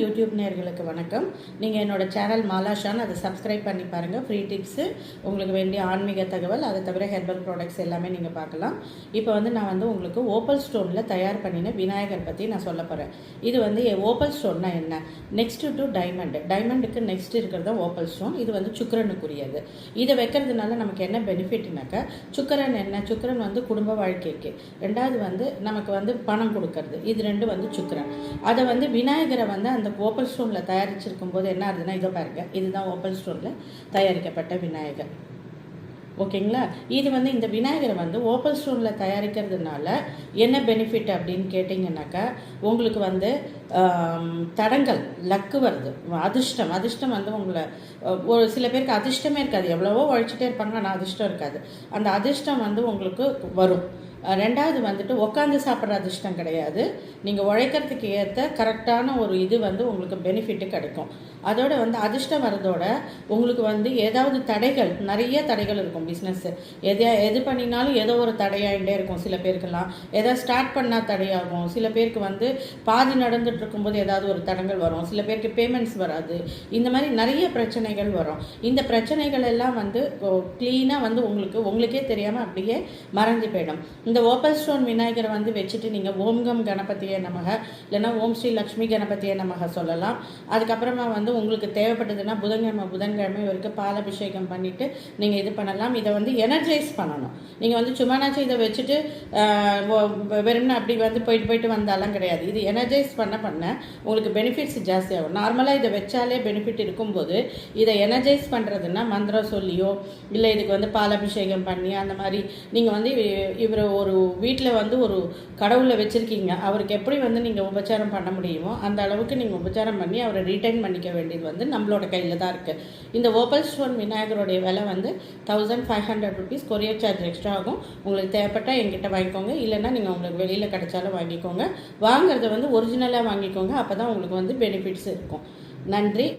YouTube நேர்களுக்கு வணக்கம். நீங்கள் என்னோட சேனல் மாலாஷான் அதை சப்ஸ்கிரைப் பண்ணி பாருங்கள் ஃப்ரீ டிப்ஸு உங்களுக்கு வேண்டிய ஆன்மீக தகவல் அதை தவிர ஹெர்பல் ப்ராடக்ட்ஸ் எல்லாமே நீங்கள் பார்க்கலாம். இப்போ வந்து நான் வந்து உங்களுக்கு ஓப்பல் ஸ்டோனில் தயார் பண்ணின விநாயகர் பற்றி நான் சொல்ல போகிறேன் இது வந்து ஓப்பல் ஸ்டோன்னா என்ன? நெக்ஸ்ட்டு டு டைமண்ட் டைமண்டுக்கு நெக்ஸ்ட் இருக்கிறது தான் ஓப்பல் ஸ்டோன் இது வந்து சுக்கரனுக்குரியது. இதை வைக்கிறதுனால நமக்கு என்ன பெனிஃபிட்னாக்கா சுக்கரன் என்ன? சுக்கரன் வந்து குடும்ப வாழ்க்கைக்கு. ரெண்டாவது வந்து நமக்கு வந்து பணம் கொடுக்கறது. இது ரெண்டு வந்து சுக்கரன். அதை வந்து விநாயகரை வந்து அந்த ஓப்பல் ஸ்டோனில் தயாரிச்சிருக்கும் போது என்ன ஆகுதுன்னா இதோ பாருங்க இதுதான் ஓப்பல் ஸ்டோனில் தயாரிக்கப்பட்ட விநாயகர். ஓகேங்களா இது வந்து இந்த விநாயகரை வந்து ஓப்பல் ஸ்டோனில் தயாரிக்கிறதுனால என்ன பெனிஃபிட் அப்படின்னு கேட்டிங்கனாக்கா உங்களுக்கு வந்து தடங்கள் லக்கு வருது. அதிர்ஷ்டம் அதிர்ஷ்டம் வந்து உங்களை ஒரு சில பேருக்கு அதிர்ஷ்டமே இருக்காது. எவ்வளவோ உழைச்சிட்டே இருப்பாங்க ஆனால் அதிர்ஷ்டம் இருக்காது. அந்த அதிர்ஷ்டம் வந்து உங்களுக்கு வரும். ரெண்டாவது வந்துட்டு உட்காந்து சாப்பிட்ற அதிர்ஷ்டம் கிடையாது. நீங்கள் உழைக்கிறதுக்கு ஏற்ற கரெக்டான ஒரு இது வந்து உங்களுக்கு பெனிஃபிட்டு கிடைக்கும். அதோட வந்து அதிர்ஷ்டம் வரதோட உங்களுக்கு வந்து ஏதாவது தடைகள் நிறைய தடைகள் இருக்கும் பிஸ்னஸ் எதையா எது பண்ணினாலும் ஏதோ ஒரு தடையாகிட்டே இருக்கும் சில பேருக்கெல்லாம். எதாவது ஸ்டார்ட் பண்ணால் தடையாகும். சில பேருக்கு வந்து பாதி நடந்துட்டு இருக்கும்போது ஏதாவது ஒரு தடங்கள் வரும். சில பேருக்கு பேமெண்ட்ஸ் வராது. இந்த மாதிரி நிறைய பிரச்சனைகள் வரும். இந்த பிரச்சனைகள் எல்லாம் வந்து க்ளீனாக வந்து உங்களுக்கு உங்களுக்கே தெரியாமல் அப்படியே மறைஞ்சு போயிடும். இந்த ஓப்பல் ஸ்டோன் விநாயகரை வந்து வச்சுட்டு நீங்கள் ஓம் கம் கணபதியே நமக இல்லைன்னா ஓம் ஸ்ரீ லக்ஷ்மி கணபதியே நமக சொல்லலாம். அதுக்கப்புறமா வந்து உங்களுக்கு தேவைப்பட்டதுன்னா புதன்கிழமை புதன்கிழமை இவருக்கு பாலபிஷேகம் பண்ணிட்டு நீங்கள் இது பண்ணலாம். இதை வந்து எனர்ஜைஸ் பண்ணணும். நீங்கள் வந்து சும்மானாச்சும் இதை வச்சுட்டு ஆஹ், வெறும்னு அப்படி வந்து போயிட்டு போயிட்டு வந்தாலாம் கிடையாது. இது எனர்ஜைஸ் பண்ண பண்ண உங்களுக்கு பெனிஃபிட்ஸ் ஜாஸ்தியாகும் நார்மலாக இதை வச்சாலே பெனிஃபிட் இருக்கும்போது இதை எனர்ஜைஸ் பண்ணுறதுன்னா மந்திரம் சொல்லியோ இல்லை இதுக்கு வந்து பாலாபிஷேகம் பண்ணி அந்த மாதிரி நீங்கள் வந்து இவர் ஒரு வீட்டில் வந்து ஒரு கடவுளை வச்சுருக்கீங்க. அவருக்கு எப்படி வந்து நீங்கள் உபச்சாரம் பண்ண முடியுமோ அந்த அளவுக்கு நீங்கள் உபச்சாரம் பண்ணி அவரை ரீட்டைன் பண்ணிக்க வேண்டியது வந்து நம்மளோட கையில் தான் இருக்குது இந்த ஓப்பல் ஸ்டோன் விநாயகருடைய விலை வந்து thousand five hundred rupees courier charge extra ஆகும். உங்களுக்கு தேவைப்பட்டால் எங்கிட்ட வாங்கிக்கோங்க. இல்லைன்னா நீங்கள் உங்களுக்கு வெளியில் கிடைச்சாலும் வாங்கிக்கோங்க. வாங்குறத வந்து ஒரிஜினலாக வாங்கிக்கோங்க. அப்போ தான் உங்களுக்கு வந்து பெனிஃபிட்ஸ் இருக்கும். நன்றி.